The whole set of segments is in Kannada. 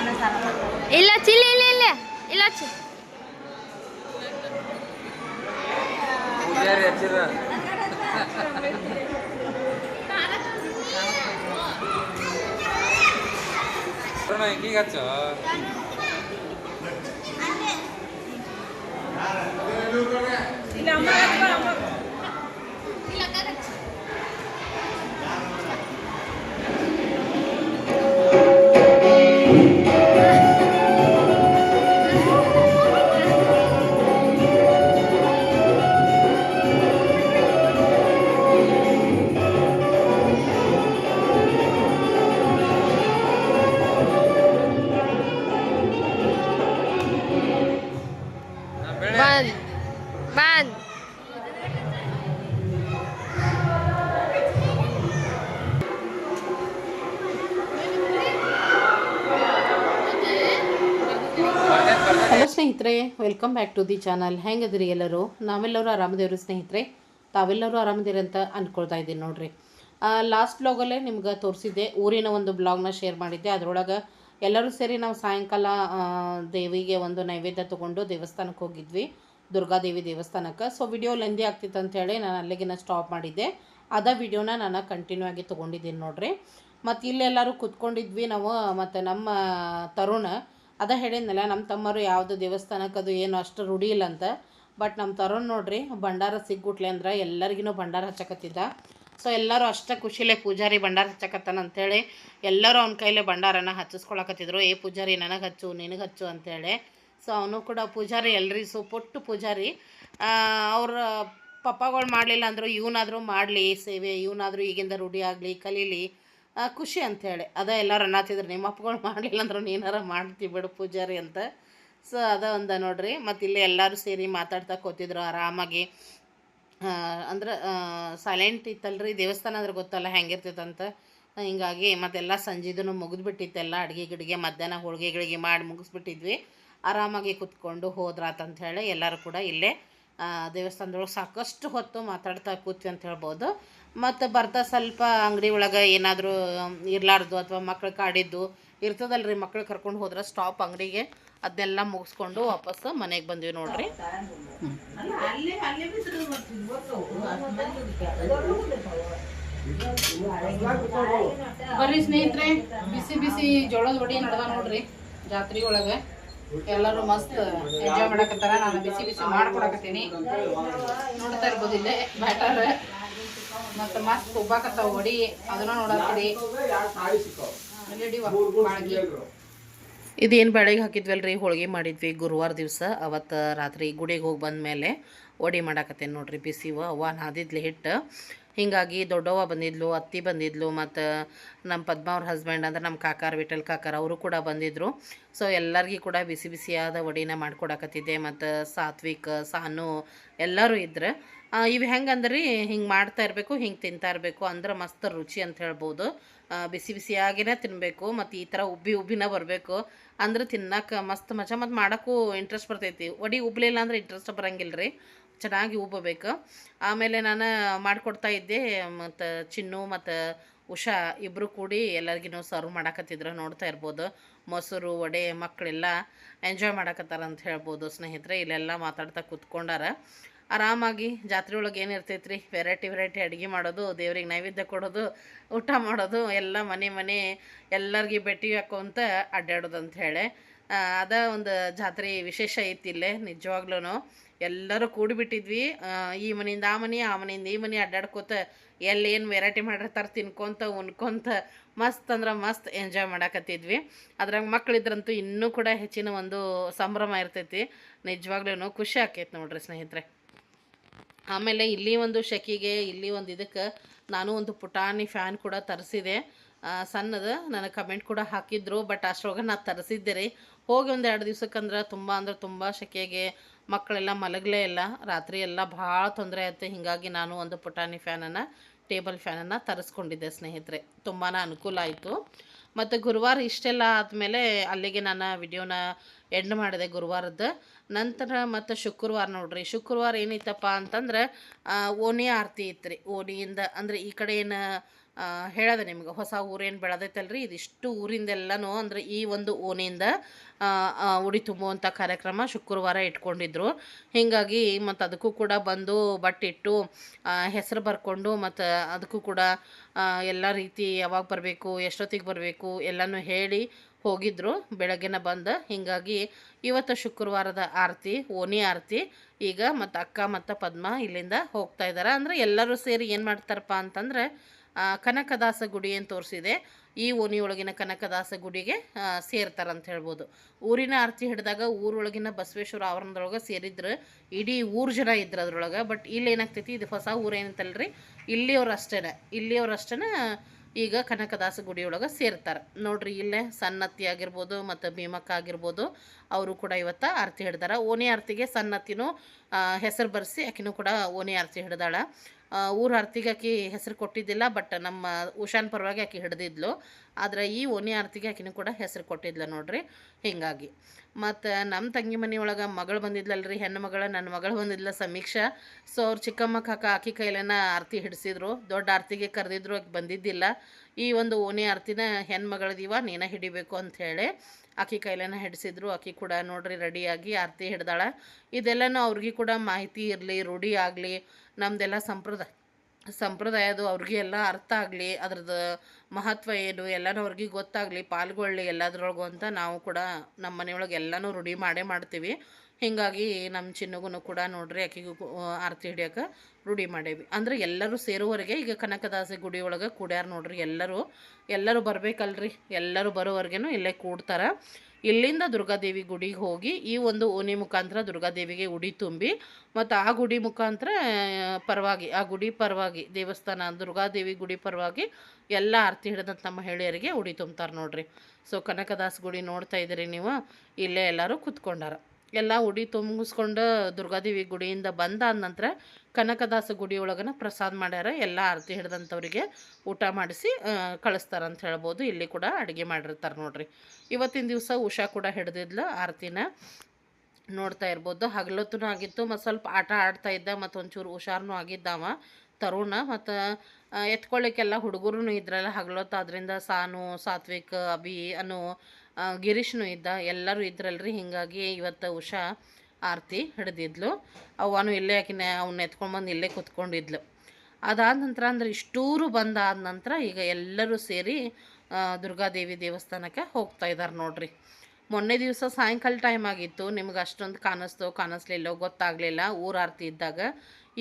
하는 사람. 일라치, 일라, 일라, 일라치. 오자리야, 지금. 그러나 인기 같죠. 일라, 엄마, 엄마, 엄마. Welcome back to the channel. ಹೆಂಗದ್ರಿ ಎಲ್ಲರೂ? ನಾವೆಲ್ಲರೂ ಆರಾಮದೇವ್ರಿ ಸ್ನೇಹಿತರೆ. ತಾವೆಲ್ಲರೂ ಆರಾಮದಿರಿ ಅಂತ ಅಂದ್ಕೊಳ್ತಾ ಇದ್ದೀನಿ ನೋಡ್ರಿ. ಲಾಸ್ಟ್ ಬ್ಲಾಗಲ್ಲೇ ನಿಮ್ಗೆ ತೋರಿಸಿದ್ದೆ. ಊರಿನ ಒಂದು ಬ್ಲಾಗ್ನ ಶೇರ್ ಮಾಡಿದ್ದೆ. ಅದರೊಳಗೆ ಎಲ್ಲರೂ ಸೇರಿ ನಾವು ಸಾಯಂಕಾಲ ದೇವಿಗೆ ಒಂದು ನೈವೇದ್ಯ ತೊಗೊಂಡು ದೇವಸ್ಥಾನಕ್ಕೆ ಹೋಗಿದ್ವಿ. ದುರ್ಗಾದೇವಿ ದೇವಸ್ಥಾನಕ್ಕೆ. ಸೊ ವಿಡಿಯೋ ಲೆಂದಿ ಆಗ್ತಿತ್ತು ಅಂತೇಳಿ ನಾನು ಅಲ್ಲಿಗಿನ ಸ್ಟಾಪ್ ಮಾಡಿದ್ದೆ. ಅದ ವಿಡಿಯೋನ ನಾನು ಕಂಟಿನ್ಯೂ ಆಗಿ ತೊಗೊಂಡಿದ್ದೀನಿ ನೋಡ್ರಿ. ಮತ್ತು ಇಲ್ಲೆಲ್ಲರೂ ಕುತ್ಕೊಂಡಿದ್ವಿ ನಾವು, ಮತ್ತು ನಮ್ಮ ತರುಣ ಅದ ಹೇಳಿದ್ನಲ್ಲ ನಮ್ಮ ತಮ್ಮರು ಯಾವುದು ದೇವಸ್ಥಾನಕ್ಕೆ ಅದು ಏನು ಅಷ್ಟು ರೂಢಿ ಇಲ್ಲ ಅಂತ. ಬಟ್ ನಮ್ಮ ತರೋನ್ ನೋಡ್ರಿ, ಭಂಡಾರ ಸಿಗ್ಬಿಟ್ಲೆ ಅಂದ್ರೆ ಎಲ್ಲರಿಗೂ ಭಂಡಾರ ಹಚ್ಚಕತ್ತಿದ್ದ. ಸೊ ಎಲ್ಲರೂ ಅಷ್ಟೇ ಖುಷಿಲೇ ಪೂಜಾರಿ ಭಂಡಾರ ಹಚ್ಚಕತ್ತಾನ ಅಂತೇಳಿ, ಎಲ್ಲರೂ ಅವ್ನ ಕೈಲೇ ಭಂಡಾರನ ಹಚ್ಚಿಸ್ಕೊಳಕತ್ತಿದ್ರು. ಏ ಪೂಜಾರಿ, ನನಗೆ ಹಚ್ಚು, ನಿನಗೆ ಹಚ್ಚು ಅಂತೇಳಿ. ಸೊ ಅವನು ಕೂಡ ಪೂಜಾರಿ ಎಲ್ರಿ ಸೊ ಪುಟ್ಟು ಪೂಜಾರಿ. ಅವ್ರ ಪಪ್ಪಗಳು ಮಾಡಲಿಲ್ಲ ಅಂದರು, ಇವನಾದರೂ ಮಾಡಲಿ, ಸೇವೆ, ಇವನಾದರೂ ಈಗಿಂದ ರೂಢಿ ಆಗಲಿ, ಕಲೀಲಿ. ಖುಷಿ ಅಂಥೇಳಿ ಅದೇ ಎಲ್ಲರೂ ಅನ್ನತ್ತಿದ್ರು ನಿಮ್ಮ ಅಪ್ಪಗಳು ಮಾಡಲಿಲ್ಲ ಅಂದ್ರೆ ನೀನಾರ ಮಾಡ್ತಿ ಬಿಡು ಪೂಜಾರಿ ಅಂತ. ಸೊ ಅದ ಒಂದು ನೋಡ್ರಿ. ಮತ್ತು ಇಲ್ಲಿ ಎಲ್ಲರೂ ಸೇರಿ ಮಾತಾಡ್ತಾ ಕೂತಿದ್ರು ಆರಾಮಾಗಿ. ಅಂದ್ರೆ ಸೈಲೆಂಟ್ ಇತ್ತಲ್ರಿ. ದೇವಸ್ಥಾನ ಅಂದ್ರೆ ಗೊತ್ತಲ್ಲ ಹೆಂಗಿರ್ತೈತಂತ. ಹಿಂಗಾಗಿ ಮತ್ತೆಲ್ಲ ಸಂಜೆದೂ ಮುಗಿದ್ಬಿಟ್ಟಿತ್ತೆಲ್ಲ ಅಡುಗೆ ಗಿಡಿಗೆ, ಮಧ್ಯಾಹ್ನ ಹೋಳಿಗೆ ಗಿಳಿಗೆ ಮಾಡಿ ಮುಗಿಸ್ಬಿಟ್ಟಿದ್ವಿ. ಆರಾಮಾಗಿ ಕುತ್ಕೊಂಡು ಹೋದ್ರಾತಂತ ಹೇಳಿ ಎಲ್ಲರೂ ಕೂಡ ಇಲ್ಲೇ ದೇವಸ್ಥಾನದೊಳಗೆ ಸಾಕಷ್ಟು ಹೊತ್ತು ಮಾತಾಡ್ತಾ ಕೂತ್ವಿ ಅಂತ ಹೇಳ್ಬೋದು. ಮತ್ತು ಬರ್ತಾ ಸ್ವಲ್ಪ ಅಂಗಡಿ ಒಳಗೆ ಏನಾದರೂ ಇರಲಾರ್ದು ಅಥವಾ ಮಕ್ಳು ಕಾಡಿದ್ದು ಇರ್ತದಲ್ಲ ರೀ ಮಕ್ಳು ಕರ್ಕೊಂಡು ಹೋದ್ರೆ ಸ್ಟಾಪ್ ಅಂಗಡಿಗೆ. ಅದನ್ನೆಲ್ಲ ಮುಗಿಸ್ಕೊಂಡು ವಾಪಸ್ ಮನೆಗೆ ಬಂದ್ವಿ ನೋಡ್ರಿ. ಬರ್ರಿ ಸ್ನೇಹಿತರೆ, ಬಿಸಿ ಬಿಸಿ ಜೋಳದ ವಡಿ ನಡ್ದ ನೋಡ್ರಿ ಜಾತ್ರೆ ಒಳಗೆ. ಎಲ್ಲರೂ ಮಸ್ತ್ ಎಂಜಾಯ್ ಮಾಡಕತ್ತಾರ. ನಾನು ಬಿಸಿ ಬಿಸಿ ಮಾಡ್ಕೊಡಕತ್ತೀನಿ. ನೋಡ್ತಾ ಇರ್ಬೋದಿಲ್ಲೇ ಬ್ಯಾಟರ್ ಮತ್ತು ಮಸ್ತ್ ಉಬ್ಬಾಕತ್ತಾವ ಹೊಡಿ, ಅದನ್ನ ನೋಡತ್ತೀರಿ ಇದೇನು ಬೆಳಗ್ಗೆ ಹಾಕಿದ್ವಲ್ರಿ? ಹೋಳಿಗೆ ಮಾಡಿದ್ವಿ ಗುರುವಾರ ದಿವಸ. ಅವತ್ತು ರಾತ್ರಿ ಗುಡಿಗೆ ಹೋಗಿ ಬಂದಮೇಲೆ ಒಡಿ ಮಾಡಾಕತ್ತೇನೆ ನೋಡ್ರಿ ಬಿಸಿವ ಅವ್ವ ನಾದಿದ್ಲು ಹಿಟ್ಟು. ಹೀಗಾಗಿ ದೊಡ್ಡವ್ವ ಬಂದಿದ್ಲು, ಅತ್ತಿ ಬಂದಿದ್ಲು, ಮತ್ತು ನಮ್ಮ ಪದ್ಮ ಅವ್ರ ಹಸ್ಬೆಂಡ್ ಅಂದ್ರೆ ನಮ್ಮ ಕಾಕಾರ ವಿಠಲ್ ಕಾಕಾರ ಅವರು ಕೂಡ ಬಂದಿದ್ದರು ಸೊ ಎಲ್ಲರಿಗೂ ಕೂಡ ಬಿಸಿ ಬಿಸಿಯಾದ ಒಡಿನ ಮಾಡ್ಕೊಡಕತ್ತಿದ್ದೆ. ಮತ್ತು ಸಾತ್ವಿಕ್, ಸಾನು ಎಲ್ಲರೂ ಇದ್ರು. ಇವು ಹೆಂಗಂದ್ರಿ? ಹಿಂಗೆ ಮಾಡ್ತಾ ಇರಬೇಕು, ಹಿಂಗೆ ತಿಂತಾ ಇರಬೇಕು ಅಂದ್ರೆ ಮಸ್ತ್ ರುಚಿ ಅಂತ ಹೇಳ್ಬೋದು. ಬಿಸಿ ಬಿಸಿಯಾಗಿನೇ ತಿನ್ನಬೇಕು ಮತ್ತು ಈ ಥರ ಉಬ್ಬಿ ಉಬ್ಬಿನ ಬರಬೇಕು ಅಂದ್ರೆ ತಿನ್ನಕ್ಕೆ ಮಸ್ತ್ ಮಜಾ ಮತ್ತು ಮಾಡೋಕ್ಕೂ ಇಂಟ್ರೆಸ್ಟ್ ಬರ್ತೈತಿ. ಒಡಿ ಉಬ್ಲಿಲ್ಲ ಅಂದ್ರೆ ಇಂಟ್ರೆಸ್ಟ್ ಬರಂಗಿಲ್ಲ ರೀ ಚೆನ್ನಾಗಿ ಉಬ್ಬಬೇಕು. ಆಮೇಲೆ ನಾನು ಮಾಡಿಕೊಡ್ತಾ ಇದ್ದೆ ಮತ್ತು ಚಿನ್ನು ಮತ್ತು ಉಷಾ ಇಬ್ಬರು ಕೂಡಿ ಎಲ್ಲರಿಗೂ ಸರ್ವ್ ಮಾಡಾಕತ್ತಿದ್ರು ನೋಡ್ತಾ ಇರ್ಬೋದು. ಮೊಸರು, ವಡೆ ಮಕ್ಕಳೆಲ್ಲ ಎಂಜಾಯ್ ಮಾಡಕತ್ತಾರ ಅಂತ ಹೇಳ್ಬೋದು ಸ್ನೇಹಿತರೆ. ಇಲ್ಲೆಲ್ಲ ಮಾತಾಡ್ತಾ ಕೂತ್ಕೊಂಡಾರ. ಆರಾಮಾಗಿ ಜಾತ್ರೆ ಒಳಗೆ ಏನು ಇರ್ತೈತೆ ರೀ ವೆರೈಟಿ ವೆರೈಟಿ ಅಡುಗೆ ಮಾಡೋದು, ದೇವ್ರಿಗೆ ನೈವೇದ್ಯ ಕೊಡೋದು, ಊಟ ಮಾಡೋದು, ಎಲ್ಲ ಮನೆ ಮನೆ ಎಲ್ಲರಿಗೆ ಭೇಟಿ ಹಾಕೋಂತ ಅಡ್ಡಾಡೋದು ಅಂತ ಹೇಳಿ ಅದ ಒಂದು ಜಾತ್ರೆ ವಿಶೇಷ ಐತಿ ಇಲ್ಲೇ ನಿಜವಾಗ್ಲೂ ಎಲ್ಲರೂ ಕೂಡಿಬಿಟ್ಟಿದ್ವಿ. ಈ ಮನೆಯಿಂದ ಆ ಮನೆ, ಆ ಮನೆಯಿಂದ ಈ ಮನೆ ಅಡ್ಡಾಡ್ಕೋತ ಎಲ್ಲಿ ಏನು ವೆರೈಟಿ ಮಾಡಿರ್ತಾರೆ ತಿನ್ಕೊತ, ಉಣ್ಕೊತ ಮಸ್ತ್ ಅಂದ್ರೆ ಮಸ್ತ್ ಎಂಜಾಯ್ ಮಾಡಾಕತ್ತಿದ್ವಿ. ಅದ್ರಾಗ ಮಕ್ಕಳಿದ್ರಂತೂ ಇನ್ನೂ ಕೂಡ ಹೆಚ್ಚಿನ ಒಂದು ಸಂಭ್ರಮ ಇರ್ತೈತಿ. ನಿಜವಾಗ್ಲೂ ಖುಷಿ ಆಕೈತೆ ನೋಡ್ರಿ ಸ್ನೇಹಿತರೆ. ಆಮೇಲೆ ಇಲ್ಲಿ ಒಂದು ಶೆಕಿಗೆ, ಇಲ್ಲಿ ಒಂದು ಇದಕ್ಕೆ ನಾನು ಒಂದು ಪುಟಾಣಿ ಫ್ಯಾನ್ ಕೂಡ ತರಿಸಿದೆ. ಸಣ್ಣದು ನನಗೆ ಕಮೆಂಟ್ ಕೂಡ ಹಾಕಿದ್ರು, ಬಟ್ ಅಷ್ಟರೊಳಗೆ ನಾನು ತರಿಸಿದ್ದೆ ರೀ. ಹೋಗಿ ಒಂದು ಎರಡು ದಿವ್ಸಕ್ಕಂದ್ರೆ ತುಂಬ ಅಂದ್ರೆ ತುಂಬ ಶೆಕೆಗೆ ಮಕ್ಕಳೆಲ್ಲ ಮಲಗಲೇ ಇಲ್ಲ. ರಾತ್ರಿ ಎಲ್ಲ ಭಾಳ ತೊಂದರೆ ಆಯಿತು. ಹೀಗಾಗಿ ನಾನು ಒಂದು ಪುಟಾಣಿ ಫ್ಯಾನನ್ನು, ಟೇಬಲ್ ಫ್ಯಾನನ್ನು ತರಿಸ್ಕೊಂಡಿದ್ದೆ ಸ್ನೇಹಿತರೆ. ತುಂಬಾ ಅನುಕೂಲ ಆಯಿತು. ಮತ್ತು ಗುರುವಾರ ಇಷ್ಟೆಲ್ಲ ಆದಮೇಲೆ ಅಲ್ಲಿಗೆ ನಾನು ವಿಡಿಯೋನ ಎಂಡ್ ಮಾಡಿದೆ ಗುರುವಾರದ್ದು. ನಂತರ ಮತ್ತು ಶುಕ್ರವಾರ ನೋಡ್ರಿ. ಶುಕ್ರವಾರ ಏನಿತ್ತಪ್ಪ ಅಂತಂದ್ರೆ ಓಣಿ ಆರತಿ ಇತ್ತು ರೀ ಓಣಿಯಿಂದ ಅಂದರೆ ಈ ಕಡೆ ಏನು ಹೇಳದೆ ನಿಮ್ಗೆ ಹೊಸ ಊರೇನು ಬೆಳೆದೈತಲ್ರಿ? ಇದಿಷ್ಟು ಊರಿಂದೆಲ್ಲನೂ ಅಂದ್ರೆ ಈ ಒಂದು ಓಣಿಯಿಂದ ಉಡಿ ತುಂಬುವಂಥ ಕಾರ್ಯಕ್ರಮ ಶುಕ್ರವಾರ ಇಟ್ಕೊಂಡಿದ್ರು. ಹೀಗಾಗಿ ಮತ್ತು ಅದಕ್ಕೂ ಕೂಡ ಬಂದು ಬಟ್ಟಿಟ್ಟು ಹೆಸರು ಬರ್ಕೊಂಡು ಮತ್ತು ಅದಕ್ಕೂ ಕೂಡ ಎಲ್ಲ ರೀತಿ ಯಾವಾಗ ಬರಬೇಕು, ಎಷ್ಟೊತ್ತಿಗೆ ಬರಬೇಕು ಎಲ್ಲನೂ ಹೇಳಿ ಹೋಗಿದ್ರು, ಬೆಳಗ್ಗೆನ ಬಂದು. ಹೀಗಾಗಿ ಇವತ್ತು ಶುಕ್ರವಾರದ ಆರತಿ, ಓಣಿ ಆರತಿ. ಈಗ ಮತ್ತು ಅಕ್ಕ ಮತ್ತು ಪದ್ಮ ಇಲ್ಲಿಂದ ಹೋಗ್ತಾ ಇದ್ದಾರೆ ಅಂದರೆ ಎಲ್ಲರೂ ಸೇರಿ ಏನು ಮಾಡ್ತಾರಪ್ಪ ಅಂತಂದರೆ ಕನಕದಾಸ ಗುಡಿ ಅಂತ ತೋರಿಸಿದೆ, ಈ ಓಣಿಯೊಳಗಿನ ಕನಕದಾಸ ಗುಡಿಗೆ ಸೇರ್ತಾರಂತ ಹೇಳ್ಬೋದು. ಊರಿನ ಆರತಿ ಹಿಡಿದಾಗ ಊರೊಳಗಿನ ಬಸವೇಶ್ವರ ಆವರಣದೊಳಗೆ ಸೇರಿದ್ರು. ಇಡೀ ಊರು ಜನ ಇದ್ರು ಅದ್ರೊಳಗೆ. ಬಟ್ ಇಲ್ಲಿ ಏನಾಗ್ತೈತಿ ಇದು ಹೊಸ ಊರೇನಂತಲ್ರಿ, ಇಲ್ಲಿಯವ್ರು ಅಷ್ಟೇ ಇಲ್ಲಿಯವ್ರು ಅಷ್ಟೇ ಈಗ ಕನಕದಾಸ ಗುಡಿಯೊಳಗೆ ಸೇರ್ತಾರೆ. ನೋಡ್ರಿ ಇಲ್ಲೇ ಸನ್ನತಿ ಆಗಿರ್ಬೋದು ಮತ್ತು ಭೀಮಕ್ಕ ಆಗಿರ್ಬೋದು ಅವರು ಕೂಡ ಇವತ್ತು ಆರತಿ ಹಿಡ್ದಾರ. ಓಣಿ ಆರತಿಗೆ ಸನ್ನತಿನೂ ಹೆಸರು ಬರೆಸಿ ಆಕಿನೂ ಕೂಡ ಓಣಿ ಆರತಿ ಹಿಡ್ದಾಳ. ಊರ ಆರ್ತಿಗೆ ಆಕಿ ಹೆಸರು ಕೊಟ್ಟಿದ್ದಿಲ್ಲ ಬಟ್ ನಮ್ಮ ಉಷಾನ್ ಪರವಾಗಿ ಆಕಿ ಹಿಡ್ದಿದ್ಲು. ಆದರೆ ಈ ಓಣಿ ಆರತಿಗೆ ಆಕಿನೂ ಕೂಡ ಹೆಸರು ಕೊಟ್ಟಿದ್ಲ ನೋಡ್ರಿ, ಹೀಗಾಗಿ. ಮತ್ತು ನಮ್ಮ ತಂಗಿ ಮನೆಯೊಳಗೆ ಮಗಳು ಬಂದಿದ್ಲಲ್ರಿ, ಹೆಣ್ಣು ಮಗಳ ನನ್ನ ಮಗಳು ಬಂದಿದ್ಲ ಸಮೀಕ್ಷಾ. ಸೊ ಅವ್ರು ಚಿಕ್ಕಮ್ಮ ಕಾಕ ಆಕಿ ಕೈಲೇನ ಆರತಿ ಹಿಡಿಸಿದ್ರು. ದೊಡ್ಡ ಆರತಿಗೆ ಕರೆದಿದ್ರು, ಆಕೆ ಬಂದಿದ್ದಿಲ್ಲ. ಈ ಒಂದು ಓಣಿ ಆರತಿನ ಹೆಣ್ಮಗಳದೀವ ನೀನ ಹಿಡಿಬೇಕು ಅಂತ ಹೇಳಿ ಆಕಿ ಕೈಲೇನ ಹಿಡಿಸಿದ್ರು. ಆಕಿ ಕೂಡ ನೋಡ್ರಿ ರೆಡಿಯಾಗಿ ಆರತಿ ಹಿಡ್ದಾಳ. ಇದೆಲ್ಲನೂ ಅವ್ರಿಗೆ ಕೂಡ ಮಾಹಿತಿ ಇರಲಿ, ರೂಢಿ ಆಗಲಿ ನಮ್ಮದೆಲ್ಲ ಸಂಪ್ರದಾಯ ಸಂಪ್ರದಾಯದು ಅವ್ರಿಗೆ ಎಲ್ಲ ಅರ್ಥ ಆಗಲಿ ಅದ್ರದ್ದು ಮಹತ್ವ ಏನು, ಎಲ್ಲನೂ ಅವ್ರಿಗೆ ಗೊತ್ತಾಗಲಿ, ಪಾಲ್ಗೊಳ್ಳಿ ಎಲ್ಲದ್ರೊಳಗು ಅಂತ ನಾವು ಕೂಡ ನಮ್ಮ ಮನೆಯೊಳಗೆ ಎಲ್ಲನೂ ರೂಢಿ ಮಾಡೇ ಮಾಡ್ತೀವಿ. ಹೀಗಾಗಿ ನಮ್ಮ ಚಿನ್ನಗೂ ಕೂಡ ನೋಡ್ರಿ ಆಕೆಗೂ ಆರತಿ ಹಿಡಿಯೋಕೆ ರೂಢಿ ಮಾಡೇವಿ. ಅಂದ್ರೆ ಎಲ್ಲರೂ ಸೇರುವವರೆಗೆ ಈಗ ಕನಕದಾಸ ಗುಡಿ ಒಳಗೆ ಕೂಡ್ಯಾರ ನೋಡ್ರಿ ಎಲ್ಲರೂ ಎಲ್ಲರೂ ಬರಬೇಕಲ್ರಿ, ಎಲ್ಲರೂ ಬರೋವರೆಗೂ ಇಲ್ಲೇ ಕೂಡ್ತಾರ. ಇಲ್ಲಿಂದ ದುರ್ಗಾದೇವಿ ಗುಡಿಗೆ ಹೋಗಿ ಈ ಒಂದು ಓನಿ ಮುಖಾಂತರ ದುರ್ಗಾದೇವಿಗೆ ಉಡಿ ತುಂಬಿ, ಮತ್ತು ಆ ಗುಡಿ ಮುಖಾಂತರ ಪರವಾಗಿ, ಆ ಗುಡಿ ಪರವಾಗಿ, ದೇವಸ್ಥಾನ, ದುರ್ಗಾದೇವಿ ಗುಡಿ ಪರವಾಗಿ ಎಲ್ಲ ಆರತಿ ಹಿಡಿದಂಥ ಮಹಿಳೆಯರಿಗೆ ಉಡಿ ತುಂಬ್ತಾರೆ ನೋಡ್ರಿ. ಸೊ ಕನಕದಾಸ ಗುಡಿ ನೋಡ್ತಾ ಇದ್ದೀರಿ ನೀವು, ಇಲ್ಲೇ ಎಲ್ಲರೂ ಕುತ್ಕೊಂಡಾರ. ಎಲ್ಲ ಉಡಿ ತುಂಬಿಸ್ಕೊಂಡು ದುರ್ಗಾದೇವಿ ಗುಡಿಯಿಂದ ಬಂದಾದ ನಂತರ ಕನಕದಾಸ ಗುಡಿ ಒಳಗನ ಪ್ರಸಾದ ಮಾಡ್ಯಾರ. ಎಲ್ಲ ಆರತಿ ಹಿಡ್ದಂಥವ್ರಿಗೆ ಊಟ ಮಾಡಿಸಿ ಕಳಿಸ್ತಾರಂತ ಹೇಳ್ಬೋದು. ಇಲ್ಲಿ ಕೂಡ ಅಡುಗೆ ಮಾಡಿರ್ತಾರೆ ನೋಡ್ರಿ. ಇವತ್ತಿನ ದಿವಸ ಉಷಾ ಕೂಡ ಹಿಡ್ದಿದ್ಲು ಆರತಿನ. ನೋಡ್ತಾ ಇರ್ಬೋದು. ಹಗಲೊತ್ತೂ ಆಗಿತ್ತು. ಮತ್ತು ಸ್ವಲ್ಪ ಆಟ ಆಡ್ತಾ ಇದ್ದ. ಮತ್ತು ಒಂಚೂರು ಹುಷಾರನೂ ಆಗಿದ್ದಾವ ತರುಣ. ಮತ್ತು ಎತ್ಕೊಳ್ಳಿಕ್ಕೆಲ್ಲ ಹುಡುಗರು ಇದ್ರಲ್ಲ ಹಗಲೊತ್ತು. ಅದರಿಂದ ಸಾನು, ಸಾತ್ವಿಕ್, ಅಭಿ ಅನು ಗಿರೀಶ್ನು ಇದ್ದ, ಎಲ್ಲರೂ ಇದ್ರಲ್ರಿ, ಹೀಗಾಗಿ ಇವತ್ತು ಉಷಾ ಆರತಿ ಹಿಡಿದಿದ್ಲು. ಅವನು ಇಲ್ಲೇ ಆಕಿನ ಅವ್ನ ಎತ್ಕೊಂಡ್ಬಂದು ಇಲ್ಲೇ ಕೂತ್ಕೊಂಡಿದ್ಲು. ಅದಾದ ನಂತರ ಅಂದ್ರೆ ಇಷ್ಟೂರು ಬಂದಾದ ನಂತರ ಈಗ ಎಲ್ಲರೂ ಸೇರಿ ದುರ್ಗಾದೇವಿ ದೇವಸ್ಥಾನಕ್ಕೆ ಹೋಗ್ತಾ ಇದ್ದಾರೆ ನೋಡ್ರಿ. ಮೊನ್ನೆ ದಿವಸ ಸಾಯಂಕಾಲ ಟೈಮ್ ಆಗಿತ್ತು. ನಿಮ್ಗೆ ಅಷ್ಟೊಂದು ಕಾಣಿಸ್ತೋ ಕಾಣಿಸ್ಲಿಲ್ಲೋ ಗೊತ್ತಾಗಲಿಲ್ಲ ಊರ ಆರತಿ ಇದ್ದಾಗ.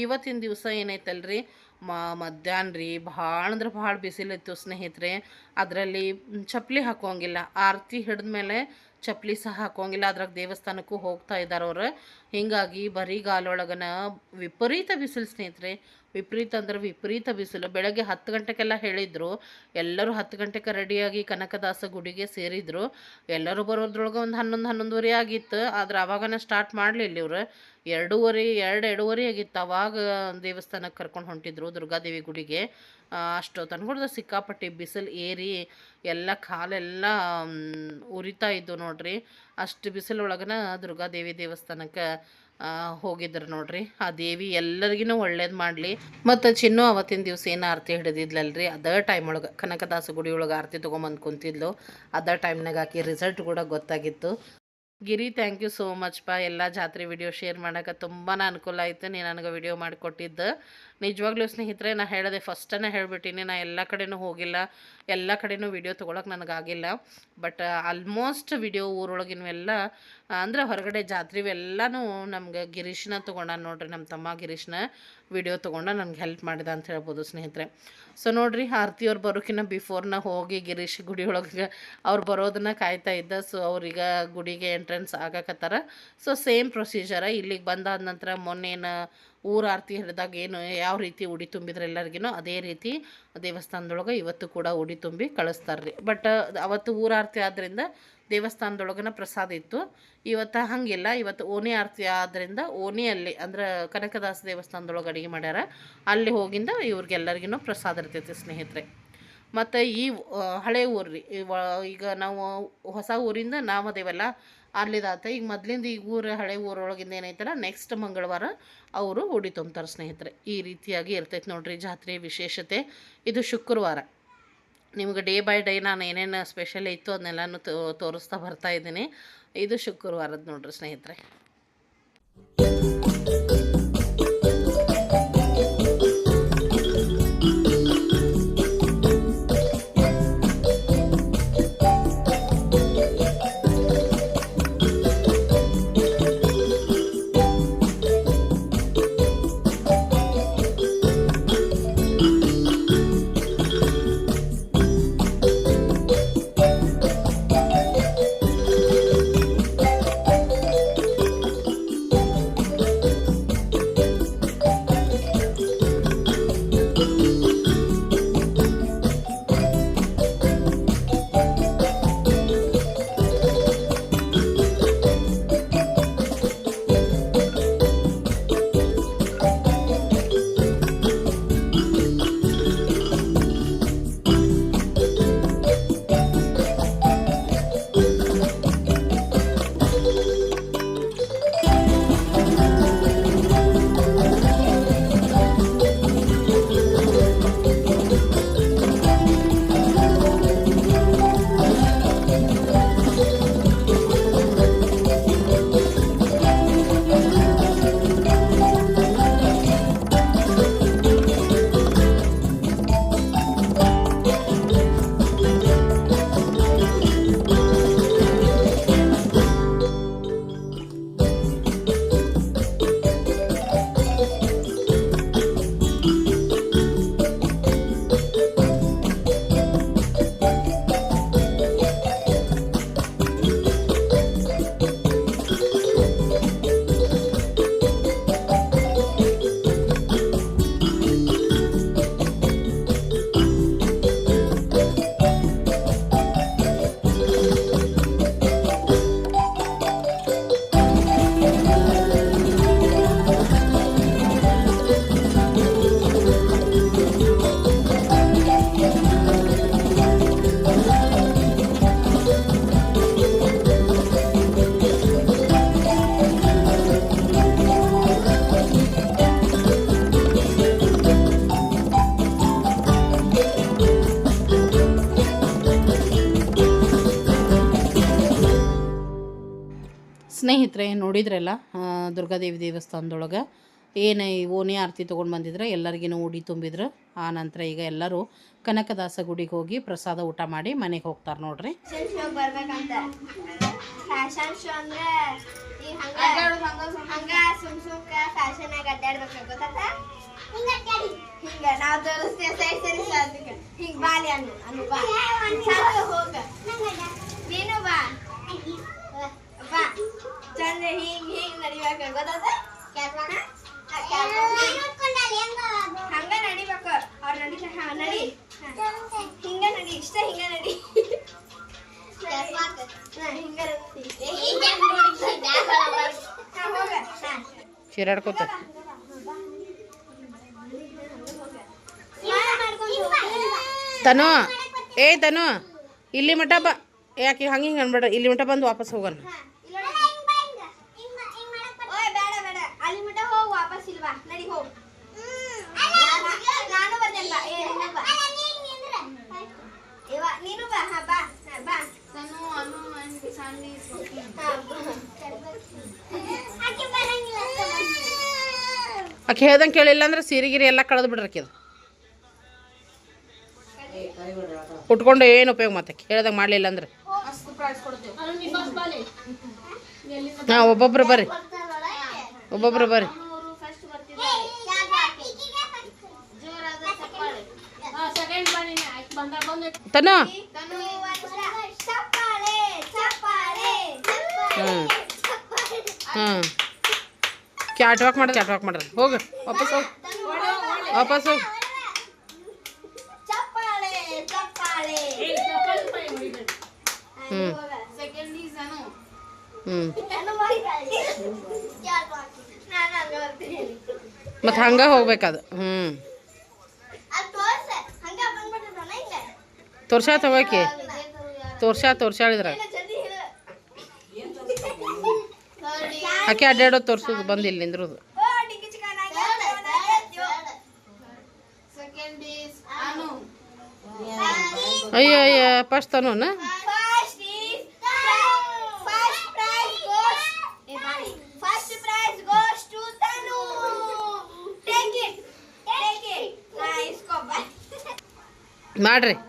ಇವತ್ತಿನ ದಿವಸ ಏನೈತಲ್ರಿ? ಮ ಮಧ್ಯಾಹ್ನ ರೀ, ಭಾಳ ಅಂದ್ರೆ ಭಾಳ ಬಿಸಿಲಿತ್ತು ಸ್ನೇಹಿತರೆ. ಅದರಲ್ಲಿ ಚಪ್ಪಲಿ ಹಾಕೋಂಗಿಲ್ಲ. ಆರತಿ ಹಿಡಿದ ಮೇಲೆ ಚಪ್ಪಲಿ ಸಹ ಹಾಕೋಂಗಿಲ್ಲ. ಅದ್ರಾಗ ದೇವಸ್ಥಾನಕ್ಕೂ ಹೋಗ್ತಾ ಇದ್ದಾರೆ ಅವ್ರು. ಹೀಗಾಗಿ ಬರಿಗಾಲೊಳಗನ ವಿಪರೀತ ಬಿಸಿಲು ಸ್ನೇಹಿತರೆ. ವಿಪರೀತ ಅಂದ್ರೆ ವಿಪರೀತ ಬಿಸಿಲು. ಬೆಳಗ್ಗೆ ಹತ್ತು ಗಂಟೆಗೆಲ್ಲ ಹೇಳಿದ್ರು. ಎಲ್ಲರೂ ಹತ್ತು ಗಂಟೆಗೆ ರೆಡಿಯಾಗಿ ಕನಕದಾಸ ಗುಡಿಗೆ ಸೇರಿದ್ರು. ಎಲ್ಲರೂ ಬರೋದ್ರೊಳಗೆ ಒಂದು ಹನ್ನೊಂದು, ಹನ್ನೊಂದುವರೆ ಆಗಿತ್ತು. ಆದ್ರೆ ಅವಾಗನ ಸ್ಟಾರ್ಟ್ ಮಾಡಲಿಲ್ಲ ಇವರು. ಎರಡೂವರೆ, ಎರಡು, ಎರಡೂವರೆ ಆಗಿತ್ತು. ಅವಾಗ ದೇವಸ್ಥಾನಕ್ಕೆ ಕರ್ಕೊಂಡು ಹೊಂಟಿದ್ರು ದುರ್ಗಾದೇವಿ ಗುಡಿಗೆ. ಅಷ್ಟು ಅಷ್ಟೊತ್ತು ಸಿಕ್ಕಾಪಟ್ಟಿ ಬಿಸಿಲು ಏರಿ ಎಲ್ಲ ಕಾಲೆಲ್ಲ ಉರಿತಾ ಇದ್ದು ನೋಡ್ರಿ. ಅಷ್ಟು ಬಿಸಿಲೊಳಗನ ದುರ್ಗಾದೇವಿ ದೇವಸ್ಥಾನಕ್ಕೆ ಹೋಗಿದ್ರು ನೋಡ್ರಿ. ಆ ದೇವಿ ಎಲ್ಲರಿಗೂ ಒಳ್ಳೇದು ಮಾಡಲಿ. ಮತ್ತು ಚಿನ್ನು ಅವತ್ತಿನ ದಿವಸ ಏನು ಆರತಿ ಹಿಡಿದಿದ್ಲಲ್ರಿ? ಅದೇ ಟೈಮ್ ಒಳಗೆ ಕನಕದಾಸ ಗುಡಿ ಒಳಗೆ ಆರತಿ ತೊಗೊಂಬಂದು ಕುಂತಿದ್ಲು. ಅದೇ ಟೈಮ್ನಾಗ ಆಕಿ ರಿಸಲ್ಟ್ ಕೂಡ ಗೊತ್ತಾಗಿತ್ತು. Giri thank you so much ಪಾ. ಎಲ್ಲ ಜಾತ್ರೆ ವಿಡಿಯೋ ಶೇರ್ ಮಾಡೋಕೆ ತುಂಬಾ ಅನುಕೂಲ ಆಯಿತು. ನೀ ನನಗೆ ವಿಡಿಯೋ ಮಾಡಿಕೊಟ್ಟಿದ್ದು. ನಿಜವಾಗ್ಲೂ ಸ್ನೇಹಿತರೆ ನಾನು ಹೇಳಿದೆ ಫಸ್ಟನ್ನು ಹೇಳಿಬಿಟ್ಟಿನಿ ನಾನು ಎಲ್ಲ ಕಡೆನೂ ಹೋಗಿಲ್ಲ. ಎಲ್ಲ ಕಡೆನೂ ವಿಡಿಯೋ ತೊಗೊಳಕ್ಕೆ ನನಗಾಗಿಲ್ಲ. ಬಟ್ ಆಲ್ಮೋಸ್ಟ್ ವಿಡಿಯೋ ಊರೊಳಗಿನವೆಲ್ಲ ಅಂದರೆ ಹೊರಗಡೆ ಜಾತ್ರೆ ಇವೆಲ್ಲನೂ ನಮ್ಗೆ ಗಿರೀಶ್ನ ತೊಗೊಂಡ ನೋಡ್ರಿ ನಮ್ಮ ತಮ್ಮ ಗಿರೀಶ್ನ ವಿಡಿಯೋ ತೊಗೊಂಡ ನನಗೆ ಹೆಲ್ಪ್ ಮಾಡಿದ ಅಂತ ಹೇಳ್ಬೋದು ಸ್ನೇಹಿತರೆ. ಸೊ ನೋಡ್ರಿ ಆರ್ತಿಯವ್ರು ಬರೋಕಿನ್ನ ಬಿಫೋರ್ನ ಹೋಗಿ ಗಿರೀಶ್ ಗುಡಿ ಒಳಗೆ, ಅವ್ರು ಬರೋದನ್ನ ಕಾಯ್ತಾ ಇದ್ದ. ಸೊ ಅವ್ರೀಗ ಗುಡಿಗೆ ಎಂಟ್ರೆನ್ಸ್ ಆಗಕತ್ತಾರ. ಸೊ ಸೇಮ್ ಪ್ರೊಸೀಜರ ಇಲ್ಲಿಗೆ ಬಂದಾದ ನಂತರ ಮೊನ್ನೇನು ಊರ ಆರತಿ ಹಿಡಿದಾಗ ಏನು, ಯಾವ ರೀತಿ ಉಡಿ ತುಂಬಿದ್ರೆ ಎಲ್ಲರಿಗೂ ಅದೇ ರೀತಿ ದೇವಸ್ಥಾನದೊಳಗೆ ಇವತ್ತು ಕೂಡ ಉಡಿ ತುಂಬಿ ಕಳಿಸ್ತಾರೆ ರೀ ಬಟ್ ಅವತ್ತು ಊರ ಆರತಿ ಆದ್ದರಿಂದ ದೇವಸ್ಥಾನದೊಳಗನ ಪ್ರಸಾದ ಇತ್ತು. ಇವತ್ತು ಹಾಗಿಲ್ಲ. ಇವತ್ತು ಓಣಿ ಆರತಿ ಆದ್ದರಿಂದ ಓಣಿಯಲ್ಲಿ, ಅಂದ್ರೆ ಕನಕದಾಸ ದೇವಸ್ಥಾನದೊಳಗೆ ಅಡುಗೆ ಮಾಡ್ಯಾರ. ಅಲ್ಲಿ ಹೋಗಿಂದ ಇವ್ರಿಗೆಲ್ಲರಿಗೂ ಪ್ರಸಾದ ಇರ್ತೈತಿ ಸ್ನೇಹಿತರೆ. ಮತ್ತು ಈ ಹಳೆ ಊರು ರೀ ಈಗ ನಾವು ಹೊಸ ಊರಿಂದ ನಾವು ಅದೇವಲ್ಲ ಅಲ್ಲಿದಾತ ಈಗ ಮೊದ್ಲಿಂದ ಈಗ ಊರ ಹಳೆ ಊರೊಳಗಿಂದ ಏನೈತಲ್ಲ ನೆಕ್ಸ್ಟ್ ಮಂಗಳವಾರ ಅವರು ಉಡಿ ತುಂಬ್ತಾರೆ ಸ್ನೇಹಿತರೆ. ಈ ರೀತಿಯಾಗಿ ಇರ್ತೈತೆ ನೋಡ್ರಿ ಜಾತ್ರೆ ವಿಶೇಷತೆ. ಇದು ಶುಕ್ರವಾರ. ನಿಮ್ಗೆ ಡೇ ಬೈ ಡೇ ನಾನು ಏನೇನು ಸ್ಪೆಷಲ್ ಇತ್ತು ಅದನ್ನೆಲ್ಲನೂ ತೋರಿಸ್ತಾ ಬರ್ತಾ ಇದ್ದೀನಿ. ಇದು ಶುಕ್ರವಾರದ ನೋಡ್ರಿ ಸ್ನೇಹಿತರೆ. ಸ್ನೇಹಿತರೆ, ನೋಡಿದ್ರಲ್ಲ ದುರ್ಗಾದೇವಿ ದೇವಸ್ಥಾನದೊಳಗೆ? ಏನು ಈ ಆರತಿ ತೊಗೊಂಡು ಬಂದಿದ್ರೆ ಎಲ್ಲರಿಗೂ ಉಡಿ ತುಂಬಿದ್ರು. ಆ ನಂತರ ಈಗ ಎಲ್ಲರೂ ಕನಕದಾಸ ಗುಡಿಗೆ ಹೋಗಿ ಪ್ರಸಾದ ಊಟ ಮಾಡಿ ಮನೆಗೆ ಹೋಗ್ತಾರೆ ನೋಡ್ರಿ. ಬಾ. ಚಂದ ಹೋಗ ನೀನು ಬಾ ಬಾ ಚಂದ ಹಿಂಗ್ ಹಿಂಗ್ ನಡಿಬೇಕ ಗೊತ್ತಾತ ಹಂಗ ನಡಿಬೇಕು ಅವ್ರ ನಡಿ ಹಾ ನಡಿ. ಹಿಂಗ ನಡಿ ಇಷ್ಟ ಹಿಂಗ ನಡಿ. ಚೀರಾಡ್ಕೋತ ತನು ಏ ತನು ಇಲ್ಲಿ ಮಠ ಬ ಯಾಕೆ ಹಂಗೆ ಹಿಂಗೆ ಅನ್ಬೇಡ ಇಲ್ಲಿ ಮಠ ಬಂದು ವಾಪಸ್ ಹೋಗೋಣ ಓಯ್ ಬೇಡ ಬೇಡ ಅಲ್ಲಿ ಮಟ ಹೋಗ್ ವಾಪಸ್ ಇಲ್ಲಿ ಬಾ ನಡಿ ಹೋಗ್ ನಾನು ಬಾ ಬಾ ನೀನು ಬಾ. ಆಕೆ ಹೇಳ್ದಂಗೆ ಕೇಳಿಲ್ಲ ಅಂದ್ರೆ ಸೀರೆ ಗಿರಿ ಎಲ್ಲ ಕಳೆದು ಬಿಡ್ರಕ್ಕೆ ಅದು. ಉಟ್ಕೊಂಡು ಏನು ಉಪಯೋಗ ಮತ್ತೆ ಹೇಳ್ದಂಗೆ ಮಾಡಲಿಲ್ಲ ಅಂದ್ರೆ. ಹಾಂ ಒಬ್ಬೊಬ್ರು ಬರ್ರಿ. ಒಬ್ಬೊಬ್ರು ಬರ್ರಿ. ತನು ತನು ಒಂದು ಚಪ್ಪಾಳೆ ಚಪ್ಪಾಳೆ ಹ್ಮ್. ಚಪ್ಪಾಳೆ ಹಾಂ ಕ್ಯಾಟ್ ವಾಕ್ ಮಾಡ್ರಿ. ಕ್ಯಾಟ್ ವಾಕ್ ಮಾಡ್ರಿ ಹೋಗು ವಾಪಸ್ ಹೋಗಿ. ವಾಪಸ್ ಹೋಗಿ. ಚಪ್ಪಾಳೆ ಚಪ್ಪಾಳೆ ಹ್ಞೂ ಹ್ಞೂ ನಾನು ಹಂಗ ಬರ್ತೀನಿ ಮತ್ತು ಹಂಗೆ ಹೋಗ್ಬೇಕದು. ಹ್ಞೂ ಅಲ್ಲಿ ತೋರ್ಸ ಹಂಗ ಬಂದ್ಬಿಟ್ಟಿದ್ದಾನ ಇಲ್ಲ ತೋರ್ಸಾ ತಗೋಕಿ ತೋರ್ಸಾ ತೋರ್ಸಾಳಿದ್ರ ಆಕೆ ಅಡ್ಡಾಡೋದು ತೋರ್ಸೋದು ಬಂದಿಲ್ಲ ನಿಂದ್ರದು. ಅಯ್ಯೋ ಅಯ್ಯೋ ಫಸ್ಟ್ ತನೂನ ಫಸ್ಟ್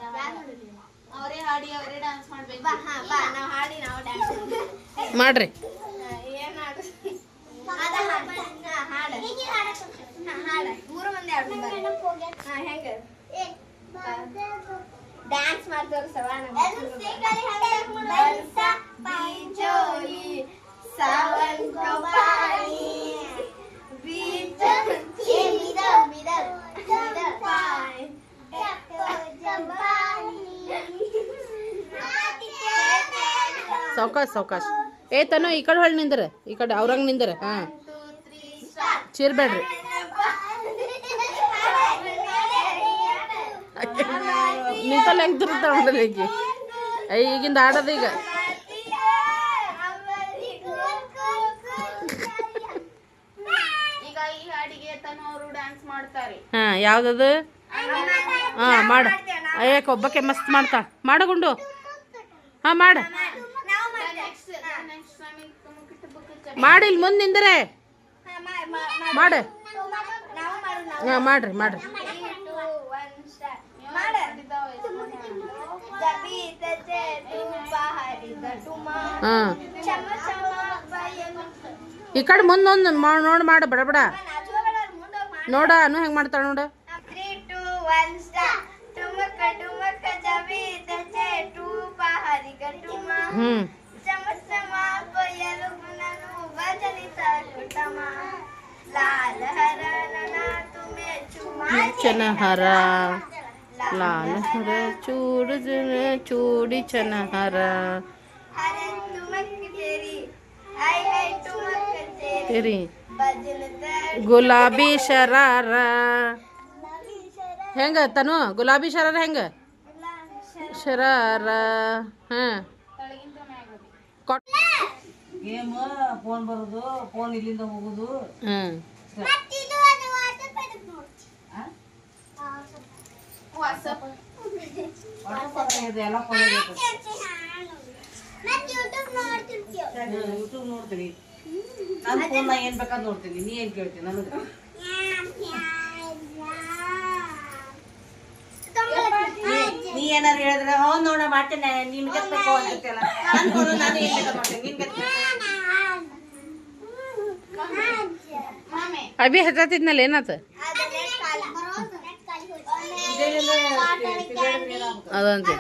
सौकाश सौकाश ಏ ತನ ಈ ಕಡೆ ಹೊಳ್ಳಿ ನಿಂದ್ರ, ಈ ಕಡೆ ಅವ್ರಂಗ್ ನಿಂದ್ರ, ಹಾಂ. ಚೀರ್ಬೇಡ್ರಿ ನಿಂತಲ್ಲಿ ಹೆಂಗ್ ಈಕಿ. ಐ ಈಗಿಂದ ಆಡೋದು ಈಗ. ಹಾ, ಯಾವ್ದದು? ಹಾ, ಮಾಡ. ಅಯ್ಯಕ ಒಬ್ಬಕ್ಕೆ ಮಸ್ತ್ ಮಾಡ್ತಾ? ಮಾಡಗುಂಡು ಹಾ, ಮಾಡ ನೆಕ್ಸ್ಟ್ ನೆಕ್ಸ್ಟ್ ನಮಗೆ ತುಮಕಿಟ್ಟು ಬುಕ್ ಮಾಡಿ ಇಲ್ಲಿ ಮುಂದೆ ನಿಂದ್ರೆ. ಮಾಡಿ. ಹಾಂ ಮಾಡ್ರಿ ಮಾಡ್ರಿ. ಹಾಂ. ಈ ಕಡೆ ಮುಂದೊಂದು ನೋಡಿ ಮಾಡು ಬಡ ಬಡ. ನೋಡ ಅನು ಹೆಂಗೆ ಮಾಡ್ತಾಳೆ ನೋಡು. ಹ್ಞೂ लाल हर नना तुम्हें चुमा ಚನಹರ ಲಾಲ ಹರ ಚೂಡು ಜನ ಚೂಡಿ ಚನಹರ अरे तुमक तेरी हाय हाय तुमक तेरी ತೆರಿ भजन तर ಗುಲಾಬಿ ಶರಾರ ಹೆಂಗ ತನು ಗುಲಾಬಿ ಶರಾರ ಹೆಂಗ ಶರಾರ ಹಾಂ ಕೊಟ್ ಗೇಮ್ ಫೋನ್ ಬರೋದು ಫೋನ್ ಇಲ್ಲಿಂದ ಹೋಗೋದು ಎಲ್ಲ ಫೋನ್ ಯೂಟ್ಯೂಬ್ ನೋಡ್ತೀನಿ. ನನ್ನ ಫೋನ್ ಏನು ಬೇಕಾದ್ ನೋಡ್ತೀನಿ. ನೀ ಏನು ಕೇಳ್ತೀನಿ ನನಗೆ? ನೀ ಏನಾರು ಹೇಳಿದ್ರೆ ಹೌದು ನೋಡ ಮಾಡ್ತೇನೆ. ನಿಮ್ಗೆ ಬೇಕು ನಾನು ನಾನು ಏನ್ ಬೇಕಾದ ಮಾಡ್ತೀನಿ. ನೀನ್ ಗೆತ್ಬೇಕು ಅಭಿ ಹತ್ತತ್ತಿದ್ನಲ್ಲ ಏನಾತ? ಅದಂತೆ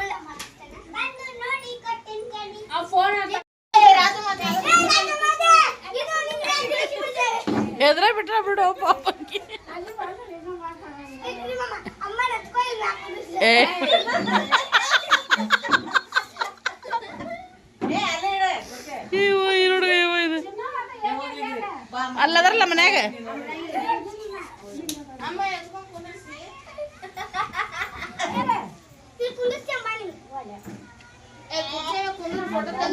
ಎದ್ರ ಬಿಟ್ರ ಬಿಡು ಪಾಪ ಏ ಇವ ಈ ಹುಡುಗ ಇವ ಇದು ಅಲ್ಲದ್ರಲ್ಲ ಮನ್ಯಾಗ?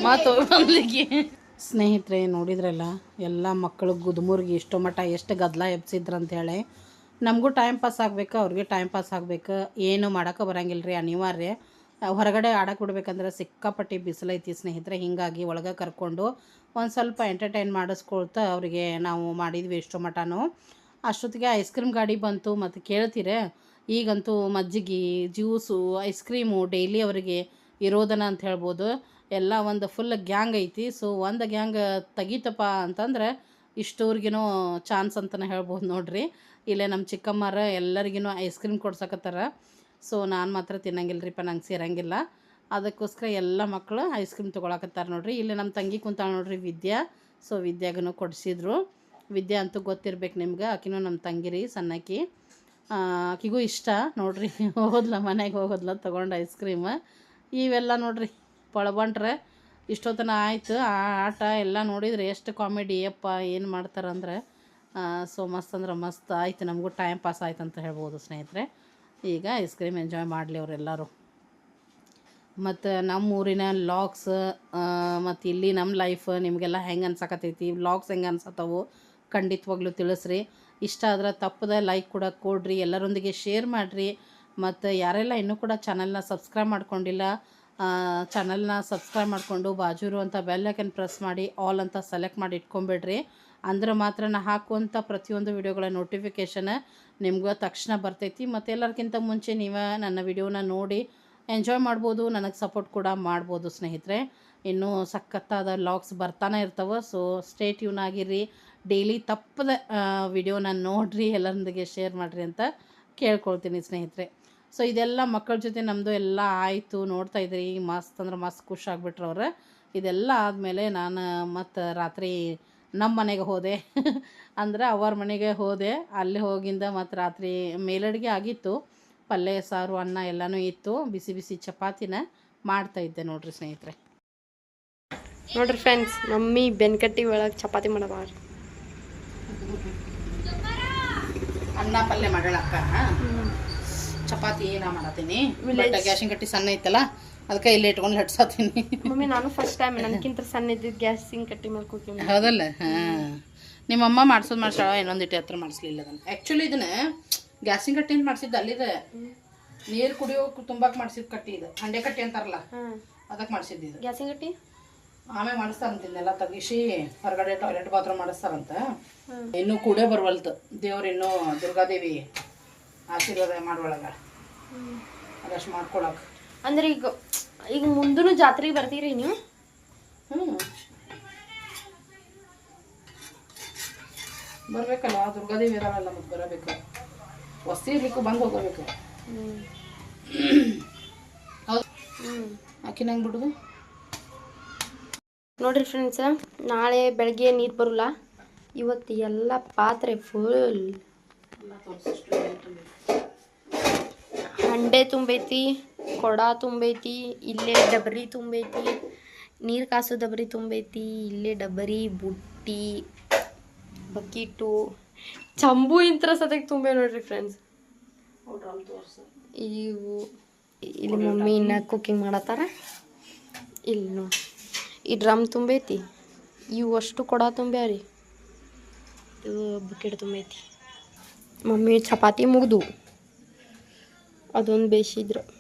ಮಾತು ಸ್ನೇಹಿತರೆ ನೋಡಿದ್ರಲ್ಲ ಎಲ್ಲ ಮಕ್ಕಳು ಗುದ್ಮುರ್ಗಿ ಇಷ್ಟು ಮಟ್ಟ ಎಷ್ಟು ಗದ್ದಲ ಅಂತ ಹೇಳಿ ನಮಗೂ ಟೈಮ್ ಪಾಸ್ ಆಗ್ಬೇಕು ಅವ್ರಿಗೆ ಟೈಮ್ ಪಾಸ್ ಆಗ್ಬೇಕು. ಏನು ಮಾಡೋಕೆ ಬರಂಗಿಲ್ಲ ರೀ ಅನಿವಾರ್ಯ. ಹೊರಗಡೆ ಆಡಕ್ಕೆ ಬಿಡ್ಬೇಕಂದ್ರೆ ಸಿಕ್ಕಾಪಟ್ಟಿ ಬಿಸಿಲೈತಿ ಸ್ನೇಹಿತರೆ, ಹೀಗಾಗಿ ಒಳಗೆ ಕರ್ಕೊಂಡು ಒಂದು ಸ್ವಲ್ಪ ಎಂಟರ್ಟೈನ್ ಮಾಡಿಸ್ಕೊಳ್ತಾ ಅವರಿಗೆ ನಾವು ಮಾಡಿದ್ವಿ ಎಷ್ಟು ಮಟನೂ ಅಷ್ಟೊತ್ತಿಗೆ ಐಸ್ ಕ್ರೀಮ್ ಗಾಡಿ ಬಂತು. ಮತ್ತು ಕೇಳ್ತೀರ, ಈಗಂತೂ ಮಜ್ಜಿಗೆ, ಜ್ಯೂಸು ಐಸ್ ಕ್ರೀಮು ಡೈಲಿ ಅವರಿಗೆ ಇರೋದನ ಅಂತ ಹೇಳ್ಬೋದು. ಎಲ್ಲ ಒಂದು ಫುಲ್ ಗ್ಯಾಂಗ್ ಐತಿ. ಸೊ ಒಂದು ಗ್ಯಾಂಗ್ ತೆಗಿತಪ್ಪ ಅಂತಂದ್ರೆ ಇಷ್ಟೋರ್ಗಿನೂ ಚಾನ್ಸ್ ಅಂತಲೇ ಹೇಳ್ಬೋದು ನೋಡ್ರಿ. ಇಲ್ಲೇ ನಮ್ಮ ಚಿಕ್ಕಮ್ಮರ ಎಲ್ಲರಿಗೂ ಐಸ್ ಕ್ರೀಮ್ ಕೊಡ್ಸಕತ್ತಾರ. ಸೊ ನಾನು ಮಾತ್ರ ತಿನ್ನಂಗಿಲ್ಲ ರೀಪ್ಪ ನಂಗೆ ಸೇರಂಗಿಲ್ಲ. ಅದಕ್ಕೋಸ್ಕರ ಎಲ್ಲ ಮಕ್ಕಳು ಐಸ್ ಕ್ರೀಮ್ ತೊಗೊಳಕತ್ತಾರೆ ನೋಡ್ರಿ. ಇಲ್ಲಿ ನಮ್ಮ ತಂಗಿ ಕುಂತಾಳೆ ನೋಡ್ರಿ ವಿದ್ಯಾ. ಸೊ ವಿದ್ಯಾಗೂ ಕೊಡಿಸಿದ್ರು. ವಿದ್ಯಾ ಅಂತೂ ಗೊತ್ತಿರ್ಬೇಕು ನಿಮ್ಗೆ. ಆಕಿನೂ ನಮ್ಮ ತಂಗಿರಿ, ಸಣ್ಣಕಿ. ಸಣ್ಣಕ್ಕಿ ಆಕಿಗೂ ಇಷ್ಟ. ನೋಡ್ರಿ, ಹೋದ್ಲ ಮನೆಗೆ ಹೋಗೋದ್ಲ ತೊಗೊಂಡು ಐಸ್ ಕ್ರೀಮ್ ಇವೆಲ್ಲ ನೋಡ್ರಿ, ಪಳಬಂಟ್ರೆ ಇಷ್ಟೊತ್ತನ ಆಯ್ತು. ಆ, ಆಟ ಎಲ್ಲ ನೋಡಿದ್ರೆ ಎಷ್ಟು ಕಾಮಿಡಿ ಅಪ್ಪ ಏನು ಮಾಡ್ತಾರಂದ್ರೆ. ಸೊ ಮಸ್ತ್ ಅಂದ್ರೆ ಮಸ್ತ್ ಆಯ್ತು. ನಮಗೂ ಟೈಮ್ ಪಾಸ್ ಆಯ್ತು ಅಂತ ಹೇಳ್ಬೋದು ಸ್ನೇಹಿತರೆ. ಈಗ ಐಸ್ ಕ್ರೀಮ್ ಎಂಜಾಯ್ ಮಾಡಲಿ ಅವರೆಲ್ಲರೂ. ಮತ್ತು ನಮ್ಮ ಊರಿನ ಲಾಗ್ಸ್ ಮತ್ತು ಇಲ್ಲಿ ನಮ್ಮ ಲೈಫ್ ನಿಮಗೆಲ್ಲ ಹೆಂಗೆ ಅನ್ಸಕತ್ತೈತಿ? ವ್ಲಾಗ್ಸ್ ಹೆಂಗೆ ಅನ್ಸತ್ತವು? ಖಂಡಿತವಾಗ್ಲೂ ತಿಳಿಸ್ರಿ. ಇಷ್ಟ ಆದ್ರೆ ತಪ್ಪದ ಲೈಕ್ ಕೂಡ ಕೊಡ್ರಿ, ಎಲ್ಲರೊಂದಿಗೆ ಶೇರ್ ಮಾಡಿರಿ. ಮತ್ತು ಯಾರೆಲ್ಲ ಇನ್ನೂ ಕೂಡ ಚಾನಲ್ನ ಸಬ್ಸ್ಕ್ರೈಬ್ ಮಾಡ್ಕೊಂಡಿಲ್ಲ ಚಾನಲ್ನ ಸಬ್ಸ್ಕ್ರೈಬ್ ಮಾಡಿಕೊಂಡು ಬಾಜೂರು ಅಂತ ಬೆಲ್ ಐಕನ್ ಪ್ರೆಸ್ ಮಾಡಿ ಆಲ್ ಅಂತ ಸೆಲೆಕ್ಟ್ ಮಾಡಿ ಇಟ್ಕೊಂಬಿಡ್ರಿ. ಅಂದ್ರೆ ಮಾತ್ರ ನಾ ಹಾಕುವಂಥ ಪ್ರತಿಯೊಂದು ವಿಡಿಯೋಗಳ ನೋಟಿಫಿಕೇಷನ್ ನಿಮ್ಗೆ ತಕ್ಷಣ ಬರ್ತೈತಿ. ಮತ್ತು ಎಲ್ಲರಿಗಿಂತ ಮುಂಚೆ ನೀವು ನನ್ನ ವಿಡಿಯೋನ ನೋಡಿ ಎಂಜಾಯ್ ಮಾಡ್ಬೋದು, ನನಗೆ ಸಪೋರ್ಟ್ ಕೂಡ ಮಾಡ್ಬೋದು ಸ್ನೇಹಿತರೆ. ಇನ್ನೂ ಸಖತ್ತಾದ ಲಾಗ್ಸ್ ಬರ್ತಾನೆ ಇರ್ತವೆ ಸೊ ಸ್ಟೇ ಟ್ಯೂನ್ ಆಗಿರ್ರಿ ಡೈಲಿ ತಪ್ಪದ ವಿಡಿಯೋನ ನೋಡಿರಿ, ಎಲ್ಲರೊಂದಿಗೆ ಶೇರ್ ಮಾಡಿರಿ ಅಂತ ಕೇಳ್ಕೊಳ್ತೀನಿ ಸ್ನೇಹಿತರೆ. ಸೊ ಇದೆಲ್ಲ ಮಕ್ಕಳ ಜೊತೆ ನಮ್ಮದು ಎಲ್ಲ ಆಯಿತು, ನೋಡ್ತಾ ಇದ್ರಿ. ಮಸ್ತ್ ಅಂದ್ರೆ ಮಸ್ತ್ ಖುಷಿ ಆಗ್ಬಿಟ್ರು ಅವ್ರು ಇದೆಲ್ಲ ಆದಮೇಲೆ ನಾನು ಮತ್ತು ರಾತ್ರಿ ನಮ್ಮ ಮನೆಗೆ ಹೋದೆ. ಅಂದ್ರೆ ಅವ್ರ ಮನೆಗೆ ಹೋದೆ. ಅಲ್ಲಿ ಹೋಗಿಂದ ಮತ್ತು ರಾತ್ರಿ ಮೇಲಡಿಗೆ ಆಗಿತ್ತು. ಪಲ್ಯ ಸಾರು ಅನ್ನ ಎಲ್ಲನೂ ಇತ್ತು. ಬಿಸಿ ಬಿಸಿ ಚಪಾತಿನ ಮಾಡ್ತಾ ಇದ್ದೆ ನೋಡ್ರಿ ಸ್ನೇಹಿತರೆ. ನೋಡ್ರಿ ಫ್ರೆಂಡ್ಸ್ ಮಮ್ಮಿ ಬೆನ್ಕಟ್ಟಿ ಒಳಗೆ ಚಪಾತಿ ಮಾಡಬಾರ ಅನ್ನ ಪಲ್ಯ ಮಾಡೋಳಕ್ಕ ಚಪಾತಿ ಏನ ಮಾಡತ್ತೀನಿ? ಗ್ಯಾಸಿನ ಕಟ್ಟಿ ಸಣ್ಣ ಐತಲ್ಲ ಅದಕ್ಕೆ ಇಲ್ಲಿ ಇಟ್ಕೊಂಡು ಲಟ್ಸತ್ತೀನಿ ಮಮ್ಮಿ ನಾನು ಫಸ್ಟ್ ಟೈಮ್ ನನಗಿಂತ ಸಣ್ಣ ಇದ್ದಿದ್ದು ಗ್ಯಾಸ್ ಸಿಂಗ್ ಕಟ್ಟಿ ಮಾಡ್ಕೋತೀನಿ ಹೌದಲ್ಲ? ಹಾಂ. ನಿಮ್ಮಮ್ಮ ಮಾಡ್ಸೋದು ಮಾಡ್ಸಾಳ ಇನ್ನೊಂದಿಟ್ಟು ಹತ್ರ ಮಾಡಿಸ್ಲಿಲ್ಲ ಅದನ್ನು. ಆ್ಯಕ್ಚುಲಿ ಇದನ್ನ ಗ್ಯಾಸಿನ ಕಟ್ಟಿಂದ ಮಾಡಿಸಿದ್ದು ಅಲ್ಲಿದೆ. ನೀರು ಕುಡಿಯೋ ತುಂಬಾಕ್ ಮಾಡಿಸಿದ ಕಟ್ಟಿ ಇದು. ಹಂಡೆ ಕಟ್ಟಿ ಅಂತಾರಲ್ಲ? ಅದಕ್ಕೆ ಮಾಡಿಸಿದ್ದು ಇದು. ಗ್ಯಾಸಿಂಗ್ ಕಟ್ಟಿ? ಆಮೇಲೆ ಮಾಡಿಸ್ತಾರಂತಿದ್ನೆಲ್ಲ ತಗಿಸಿ ಹೊರಗಡೆ ಟಾಯ್ಲೆಟ್ ಬಾತ್ರೂಮ್ ಮಾಡಿಸ್ತಾರಂತ ಇನ್ನೂ ಕೂಡೇ ಬರ್ವಲ್ತು. ದೇವ್ರು ಇನ್ನೂ ದುರ್ಗಾದೇವಿ ಆಶೀರ್ವಾದ ಮಾಡುವಳಗ ಅದಷ್ಟು ಮಾಡ್ಕೊಳಕ್. ಅಂದ್ರೆ ಈಗ ಈಗ ಮುಂದೂ ಜಾತ್ರೆಗೆ ಬರ್ತೀರಿ ನೀವು? ಹ್ಞೂ ಬರ್ಬೇಕಲ್ಲ ದುರ್ಗಾದೇವಿ ಇದಾವಲ್ಲ ಮತ್ತೆ ಬರಬೇಕು. ವಸ್ತಿ ಇರ್ಲಿಕ್ಕೂ ಬಂದು ಹೋಗಬೇಕು. ಹೌದು ನಂಗೆ ಬಿಡುದು? ನೋಡ್ರಿ ಫ್ರೆಂಡ್ಸ್ ನಾಳೆ ಬೆಳಗ್ಗೆ ನೀರು ಬರಲ್ಲ. ಇವತ್ತು ಎಲ್ಲ ಪಾತ್ರೆ ಫುಲ್ ಹಂಡೆ ತುಂಬೈತಿ ಕೊಡ ತುಂಬೈತಿ ಇಲ್ಲೇ ಡಬರಿ ತುಂಬೈತಿ ನೀರು ಕಾಸು ಡಬರಿ ತುಂಬೈತಿ ಇಲ್ಲೇ ಡಬರಿ ಬುಟ್ಟಿ ಬಕೀಟು ಚಂಬು ಇಂತ್ರ ಸತಕ್ಕೆ ತುಂಬೆ ನೋಡ್ರಿ ಫ್ರೆಂಡ್ಸ್ ಇವು ಇಲ್ಲಿ ಮಮ್ಮಿ ಇನ್ನ ಕುಕ್ಕಿಂಗ್ ಮಾಡತ್ತಾರ. ಇಲ್ಲ ನೋಡಿ. ಈ ಡ್ರಮ್ ತುಂಬೈತಿ ಇವು ಅಷ್ಟು ಕೊಡ ತುಂಬ್ಯಾರಿ ಇದು ಬಕೆಟ್ ತುಂಬೈತಿ. ಮಮ್ಮಿ ಚಪಾತಿ ಮುಗ್ದು. ಅದೊಂದು ಬೇಯಿಸಿದ್ರು